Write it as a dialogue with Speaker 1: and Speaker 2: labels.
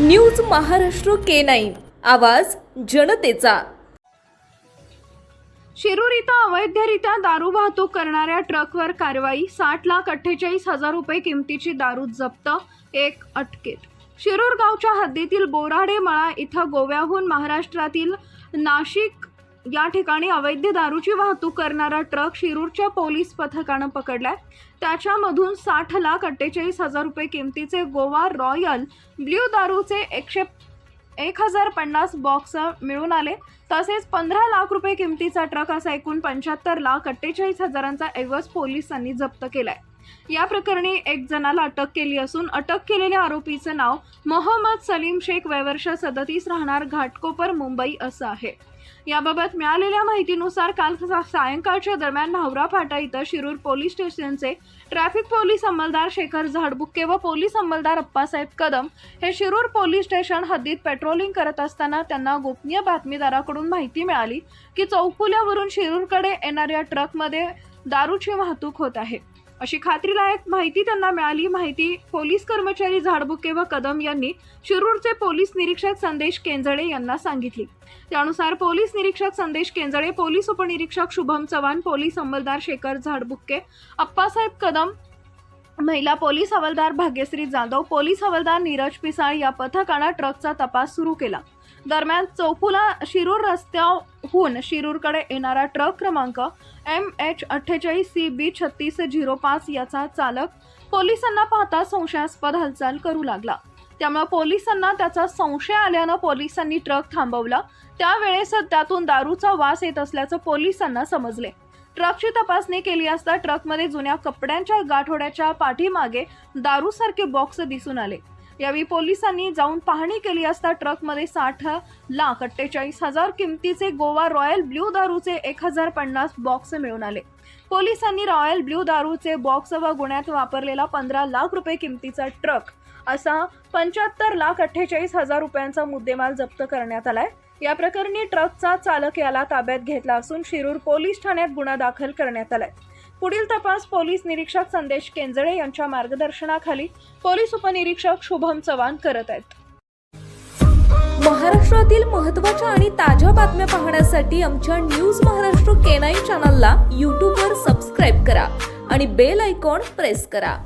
Speaker 1: News Maharashtra K nine. आवाज जनतेचा.
Speaker 2: शिरूर इथं अवैधरित्या दारू वाहतूक करणाऱ्या ट्रकवर कारवाई साठ लाख अठ्ठेचाळीस हजार रुपये किमतीची दारू जप्त एक अटकेत. शिरूर गावच्या हद्दीतील बोराडे मळा इथं गोव्याहून महाराष्ट्रातील नाशिक या ठिकाणी अवैध दारूची वाहतूक करणारा ट्रक शिरूरच्या पोलीस पथकानं पकडलाय. त्याच्यामधून साठ लाख अठ्ठेचाळीस हजार रुपये किमतीचे गोवा रॉयल ब्ल्यू दारूचे एकशे एक हजार पन्नास बॉक्स मिळून आले. तसेच पंधरा लाख रुपये किमतीचा ट्रक असा एकूण पंच्याहत्तर लाख अठ्ठेचाळीस हजारांचा ऐवज पोलिसांनी जप्त केलाय. या प्रकरणी एक जणाला अटक केली असून अटक केलेल्या आरोपीचं नाव मोहम्मद सलीम शेख वयवर्ष सदतीस राहणार घाटकोपर मुंबई असं आहे. याबाबत मिळालेल्या माहितीनुसार काल सायंकाळच्या दरम्यान भावरा फाटा इथं Shirur police station traffic police अंमलदार Shekhar Zadbukke व पोलीस अंमलदार अप्पासाहेब कदम हे शिरूर पोलीस स्टेशन हद्दीत पेट्रोलिंग करत असताना त्यांना गोपनीय बातमीदाराकडून माहिती मिळाली की चौफुल्यावरून शिरूरकडे येणाऱ्या ट्रकमध्ये दारूची वाहतूक होत आहे. अशी खात्रीलायक माहिती त्यांना मिळाली. माहिती पोलीस कर्मचारी झाडबुके व कदम यांनी शिरूरचे पोलीस निरीक्षक संदेश केंजळे यांना सांगितली. त्यानुसार पोलीस निरीक्षक संदेश केंजळे पोलीस उपनिरीक्षक शुभम चव्हाण पोलीस अंमलदार शेखर झाडबुक्के अप्पासाहेब कदम महिला पोलीस हवालदार भाग्यश्री जाधव पोलीस हवालदार नीरज पिसाळ या पथकानं ट्रकचा तपास सुरू केला. दरम्यान चौफुला शिरूर रस्त्यावर हून शिरूरकडे येणारा ट्रक क्रमांक एम एच अठ्ठेचाळीस सी बी छत्तीस झिरो पाच याचा चालक पोलिसांना पाहता संशयास्पद हालचाल करू लागला. त्यामुळे पोलिसांना त्याचा संशय आल्यानं पोलिसांनी ट्रक थांबवला. त्यावेळेस त्यातून दारूचा वास येत असल्याचं पोलिसांना समजले. ट्रकची तपासणी केली असता ट्रकमध्ये जुन्या कपड्यांच्या गाठोड्याच्या पाठीमागे दारूसारखे बॉक्स दिसून आले. यावेळी पोलिसांनी जाऊन पाहणी केली असता ट्रकमध्ये साठ लाख अठ्ठेचाळीस हजार किमतीचे गोवा रॉयल ब्ल्यू दारूचे एक हजार पन्नास बॉक्स मिळून आले. पोलिसांनी रॉयल ब्ल्यू दारूचे बॉक्स व गुन्ह्यात वापरलेला पंधरा लाख रुपये किमतीचा ट्रक असा पंच्याहत्तर लाख अठ्ठेचाळीस हजार रुपयांचा मुद्देमाल जप्त करण्यात आलाय. या प्रकरणी ट्रकचा चालक याला ताब्यात घेतला असून शिरूर पोलीस ठाण्यात गुन्हा दाखल करण्यात आलाय. पुढील तपास पोलीस निरीक्षक संदेश केंजळे यांच्या मार्गदर्शनाखाली पोलीस उपनिरीक्षक शुभम चव्हाण करत आहेत.
Speaker 1: महाराष्ट्रातील महत्त्वाच्या आणि ताज्या बातम्या पाहण्यासाठी आमच्या न्यूज महाराष्ट्र के नाईन चॅनलला यूट्यूबवर सबस्क्राईब करा आणि बेल आयकॉन प्रेस करा.